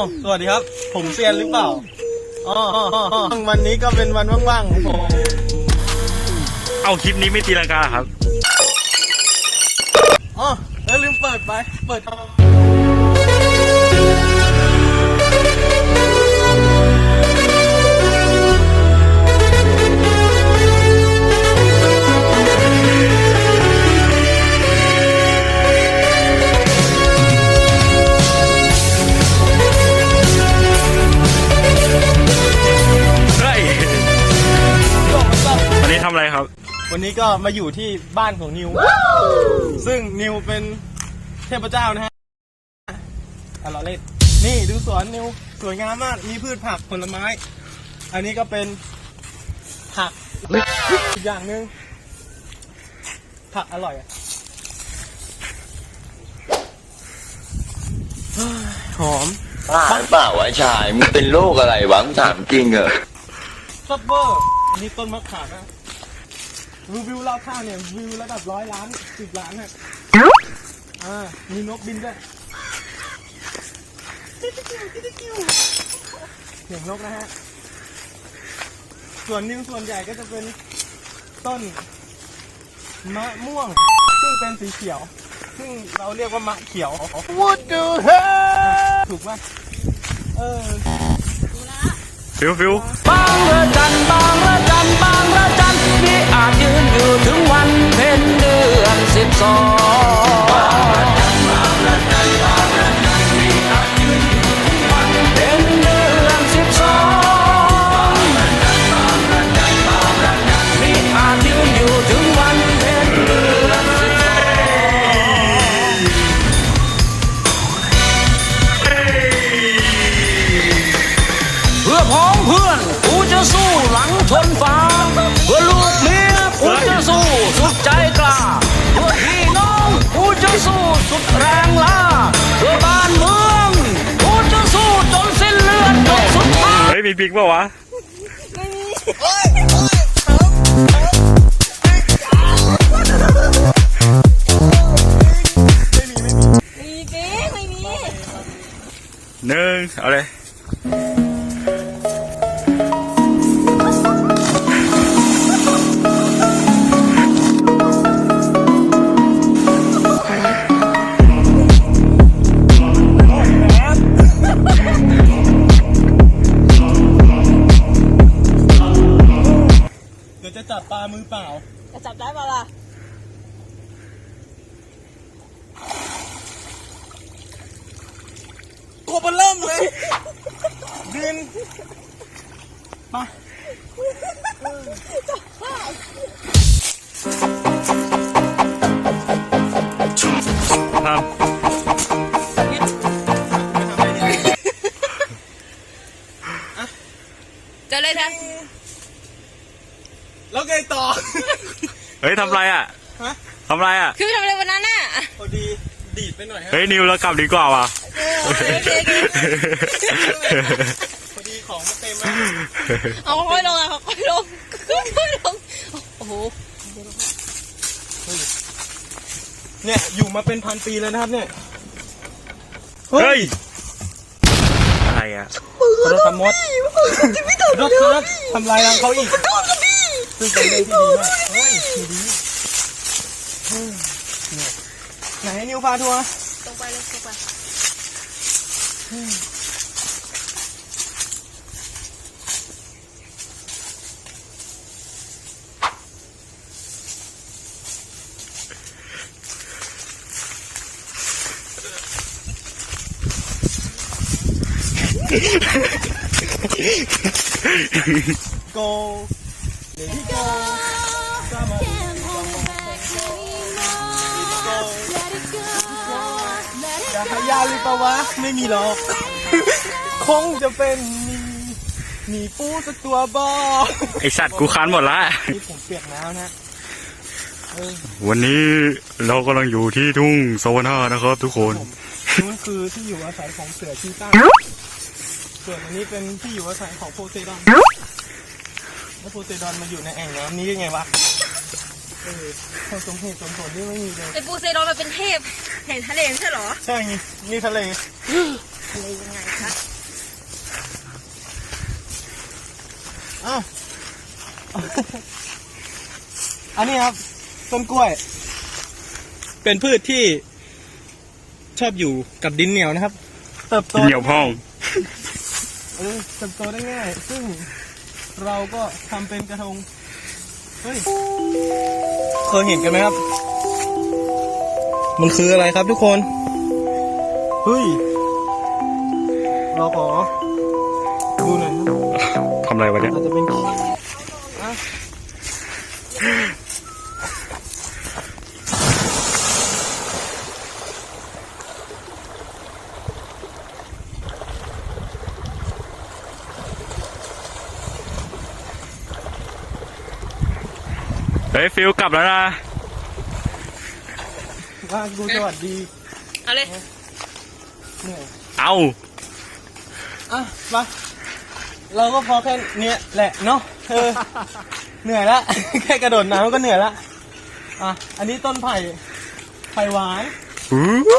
าวสวัสดีครับ ผมเซียนหรือเปล่าอ๋อวันนี้ก็เป็นวันว่างๆของผม เอาคลิปนี้ไม่ตีลังกาครับอ๋อแล้วลืมเปิดไป เปิดเวันนี้ก็มาอยู่ที่บ้านของนิว ซึ่งนิวเป็นเทพเจ้านะฮะอะเราเล่นนี่ดูสวนนิวสวยงามมาก มีพืชผักผลไม้ อันนี้ก็เป็นผักอีกอย่างหนึ่งผักอร่อยอะเฮ้ยหอมบ้าหรือเปล่าวะชายมึงเป็นโรคอะไรวะมึงถามจริงเหรอซับเบอร์อันนี้ต้นมะขามนะ รีวิวราคาเนี่ยวิวระดับร้อยล้านสิบล้านฮะอ่ามีนกบินด้วยเสียงนกนะฮะ ส่วนนิ้วส่วนใหญ่ก็จะเป็นต้นมะม่วง ซึ่งเป็นสีเขียว ซึ่งเราเรียกว่ามะเขียว What the hell ถูกป่ะเออฟิวฟิวบางระจันบางระจันบางระจัน ที่อาจยืนอยู่ถึงวันเพ็ญเดือนสิบสอง พื่อนกูจะสู้หลังชนฟ้าเพื่อลูกเมียกูจะสู้สุดใจกล้าเพื่อพี่น้องกูจะสู้สุดแรงล้าเพื่อบ้านเมืองกูจะสู้จนสิ้นเลือดจนสุดท้ายเฮ้ยมีบิ๊กป่าวะหนึ่งเอาเลย ยวจะจับปลามือเปล่า จะจับได้ปะล่ะตัวมันเริ่มเลยดินมาท เฮ้ยทำไรอะฮะ ทำไรอะ คือทำอะไรวันนั้นน่ะพอดีดีดไปหน่อยฮะเฮ้ยนิวเรากลับดีกว่าว่ะพอดีของมันเต็มอะเอาค่อยๆลงอะค่อยๆลงค่อยๆลงโอ้โหเนี่ยอยู่มาเป็นพันปีแล้วนะครับเนี่ยเฮ้ยอะไรอะรถทำมดรถครับทำลายรังเขาอีก ซึ่งเป็นเรื่องที่ดีมากเฮ้ยดีเฮ้ยเนี่ยไหนนิวพาทัวร์ตรงไปเลยตรงไปโกเดี๋ยวที่โก สามารถอย่าให้ยาหรือเปล่าวะ ไม่มีหรอก คงจะเป็นมีมีปูสักตัวบอไอสัตว์กูคันหมดละนี่ผมเปียกแล้วนะเออวันนี้เรากำลังอยู่ที่ทุ่งโซนานะครับ ทุกคนนู้นคือที่อยู่อาศัยของเสือชีต้าส่วนอันนี้เป็นที่อยู่อาศัยของโพไซดอน แล้วโพไซดอนมาอยู่ในแอ่งน้ำนี้ยังไงวะเออความสมเหตุสมผลที่ไม่มีเลยแไอปูเซโดนมาเป็นเทพแห่งทะเลใช่หรอ ใช่ไงนี่ทะเลทะเลยังไงคะ อ้าว อันนี้ครับต้นกล้วย เป็นพืชที่ชอบอยู่กับดินเหนียวนะครับ เติบโตเหนียวพอง เออเติบโตได้ง่าย ซึ่ง เราก็ทำเป็นกระทง เฮ้ย เคยเห็นกันไหมครับ มันคืออะไรครับทุกคน เฮ้ย เราขอดูหน่อยครับทำอะไรวะเนี่ยอาจจะเป็น เฮ้ยฟิลกลับแล้วนะว่ากูสวัสดี เอาเลย เหนื่อยเอาอะมาเราก็พอแค่เนี้ยแหละเนาะเออเหนื่อยละ แค่กระโดดน้ำก็เหนื่อยละ อะ อันนี้ต้นไผ่ ไผ่หวานหือ